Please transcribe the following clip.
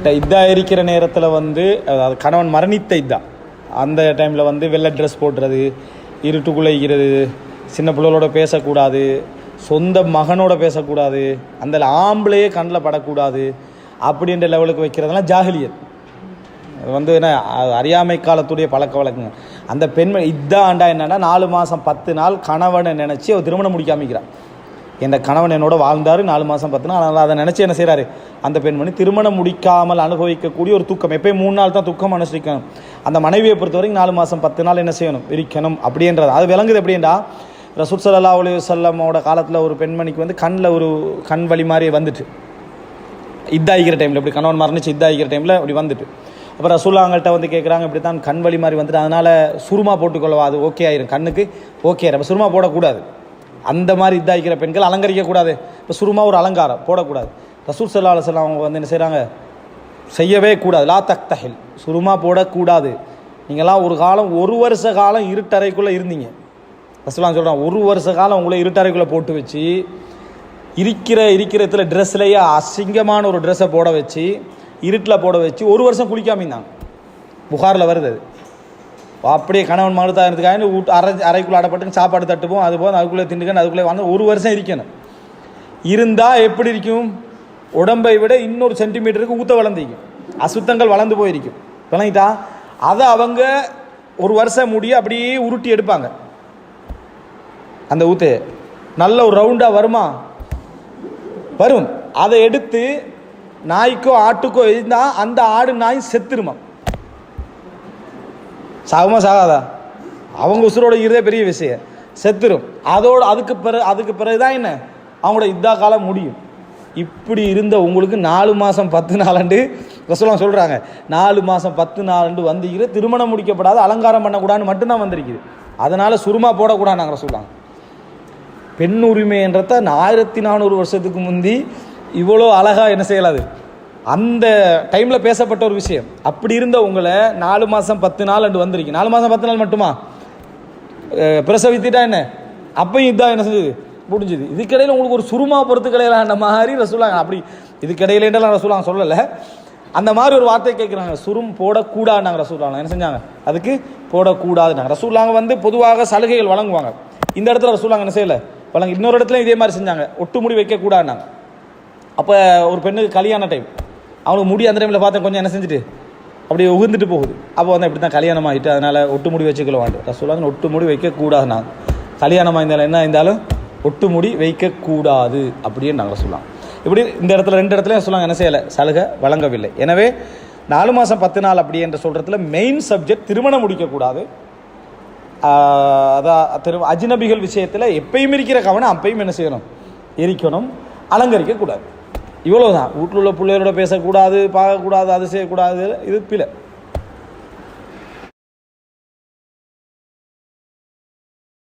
இதாக இதா இருக்கிற நேரத்தில் வந்து அதாவது கணவன் மரணித்த இதா. அந்த டைமில் வந்து வெள்ளை ட்ரெஸ் போடுறது இருட்டுக்குள்ளே இருக்கிறது சின்ன பிள்ளைகளோட பேசக்கூடாது சொந்த மகனோட பேசக்கூடாது அந்த ஆம்பளையே கண்ணில் படக்கூடாது அப்படின்ற லெவலுக்கு வைக்கிறதெல்லாம் ஜாகிலியத் அது வந்து என்ன அறியாமை காலத்துடைய பழக்க வழக்கங்கள். அந்த பெண்மை இதான் ஆண்டா என்னென்னா நாலு மாதம் பத்து நாள் கணவனை நினச்சி அவள் திருமணம் முடிக்காமிக்கிறான் இந்த கணவன் என்னோட வாழ்ந்தார் நாலு மாதம் பத்து நாள் அதனால் அதை நினச்சி என்ன செய்கிறாரு அந்த பெண்மணி திருமணம் முடிக்காமல் அனுபவிக்கக்கூடிய ஒரு தூக்கம். எப்போயும் மூணு நாள் தான் துக்கம் அனுஷ்டிக்கணும். அந்த மனைவியை பொறுத்த வரைக்கும் நாலு மாதம் பத்து நாள் என்ன செய்யணும்? இருக்கணும் அப்படின்றது. அது விளங்குது எப்படின்டா ரசூத் சல்லா அலி வல்லமோட காலத்தில் ஒரு பெண்மணிக்கு வந்து கண்ணில் ஒரு கண் வலி மாதிரி வந்துட்டு. இதாகிக்கிற டைமில் இப்படி கணவன் மரணிச்சு இதாகிக்கிற டைமில் அப்படி வந்துட்டு. அப்புறம் ரசூல்லாங்கள்ட்ட வந்து கேட்குறாங்க இப்படி தான் கண் வழி மாதிரி வந்துட்டு. அதனால் சுருமா போட்டுக்கொள்ளவா? அது ஓகே ஆயிரும். கண்ணுக்கு ஓகே ஆயிரும். அப்போ சுருமா போடக்கூடாது. அந்த மாதிரி இதாகிக்கிற பெண்கள் அலங்கரிக்கக்கூடாது இப்போ சுருமா ஒரு அலங்காரம் போடக்கூடாது. ரசூல் சல்லா அலுவலாம் அவங்க வந்து என்ன செய்கிறாங்க செய்யவே கூடாது. லா தக்தஹில். சுருமா போடக்கூடாது. நீங்களாம் ஒரு காலம் ஒரு வருஷ காலம் இருட்டறைக்குள்ளே இருந்தீங்க. ரசூலாம் சொல்கிறான் ஒரு வருஷ காலம் உங்களை இருட்டறைக்குள்ளே போட்டு வச்சு இருக்கிற இருக்கிற ட்ரெஸ்லேயே அசிங்கமான ஒரு ட்ரெஸ்ஸை போட வச்சு இருட்டில் போட வச்சு ஒரு வருஷம் குளிக்காம இருந்தாங்க. புகாரில் வருது அது. அப்படியே கணவன் மறுத்தா இருந்துக்காக வீட்டு அரை அறைக்குள்ளே அடப்பட்டு சாப்பாடு தட்டுப்போம் அது போதும் அதுக்குள்ளே திண்டுக்கணும் அதுக்குள்ளே வந்து ஒரு வருஷம் இருக்கணும். இருந்தால் எப்படி இருக்கும்? உடம்பை விட இன்னொரு சென்டிமீட்டருக்கு ஊத்த வளர்ந்திருக்கும். அசுத்தங்கள் வளர்ந்து போயிருக்கும். விளங்கிட்டா அதை அவங்க ஒரு வருஷம் முடிய அப்படியே உருட்டி எடுப்பாங்க. அந்த ஊத்து நல்ல ஒரு ரவுண்டாக வருமா? வரும். அதை எடுத்து நாய்க்கோ ஆட்டுக்கோ இருந்தால் அந்த ஆடு நாய் செத்துருமா சாகுமா சாகாதா? அவங்க உசுரோட இருக்கிறதே பெரிய விஷயம். செத்துரும். அதோடு அதுக்கு பிறகு அதுக்கு பிறகுதான் என்ன? அவங்களோட இதா காலம் முடியும். இப்படி இருந்த உங்களுக்கு நாலு மாதம் பத்து நாளண்டு ரசூலாம் சொல்கிறாங்க நாலு மாதம் பத்து நாளண்டு வந்திருக்கிற திருமணம் முடிக்கப்படாத அலங்காரம் பண்ணக்கூடாதுன்னு மட்டும்தான் வந்திருக்குது. அதனால் சுருமா போடக்கூடாது நாங்கள் சொல்லுவாங்க பெண் உரிமைன்றத ஆயிரத்தி நானூறு வருஷத்துக்கு முந்தி இவ்வளோ அழகாக என்ன செய்யலாது? அந்த டைமில் பேசப்பட்ட ஒரு விஷயம். அப்படி இருந்த உங்களை நாலு மாதம் பத்து நாள் அண்டு வந்திருக்கீங்க. நாலு மாதம் பத்து நாள் மட்டுமா? அஹ் பிரசவித்துட்டா என்ன? அப்பையும் இதான் என்ன செஞ்சது? முடிஞ்சுது. இதுக்கிடையில் உங்களுக்கு ஒரு சுருமா பொறுத்து அந்த மாதிரி ரசூலாங்க. அப்படி இதுக்கிடையிலேன்றலாம் ரசூலாங்க சொல்லலை. அந்த மாதிரி ஒரு வார்த்தை கேட்குறாங்க சுரும் போடக்கூடாதுனாங்க ரசூலாங்க. என்ன செஞ்சாங்க? அதுக்கு போடக்கூடாதுனாங்க ரசூலாங்க வந்து பொதுவாக சலுகைகள் வழங்குவாங்க. இந்த இடத்துல ரசூலாங்க என்ன செய்யலை? வழங்க. இன்னொரு இடத்துல இதே மாதிரி செஞ்சாங்க. ஒட்டு முடி வைக்கக்கூடாதுனாங்க அப்போ ஒரு பெண்ணுக்கு கல்யாண டைம் அவனுக்கு முடி அந்த டைமில் பார்த்தா கொஞ்சம் என்ன செஞ்சுட்டு அப்படி உகுந்துட்டு போகுது. அப்போ வந்து இப்படி தான் கல்யாணம் ஆகிட்டு அதனால் ஒட்டு முடி வச்சுக்கல வாண்டு. ஒட்டு முடி வைக்கக்கூடாது நான். கல்யாணமாக இருந்தாலும் என்ன இருந்தாலும் ஒட்டு முடி வைக்கக்கூடாது அப்படின்னு நாங்கள் சொல்லலாம் இப்படி இந்த இடத்துல ரெண்டு இடத்துலையும் சொல்லுவாங்க என்ன செய்யலை? சலுகை வழங்கவில்லை. எனவே நாலு மாதம் பத்து நாள் அப்படி என்று சொல்கிறதுல மெயின் சப்ஜெக்ட் திருமணம் முடிக்கக்கூடாது அதான் திரு அஜ்னபிகள் விஷயத்தில் எப்பயும் இருக்கிற கவனம் அப்பையும் என்ன செய்யணும்? எரிக்கணும் அலங்கரிக்கக்கூடாது இவ்வளவுதான். வீட்டில் உள்ள பிள்ளைகளோட பேசக்கூடாது பார்க்கக்கூடாது அது செய்யக்கூடாது. இது பிழை.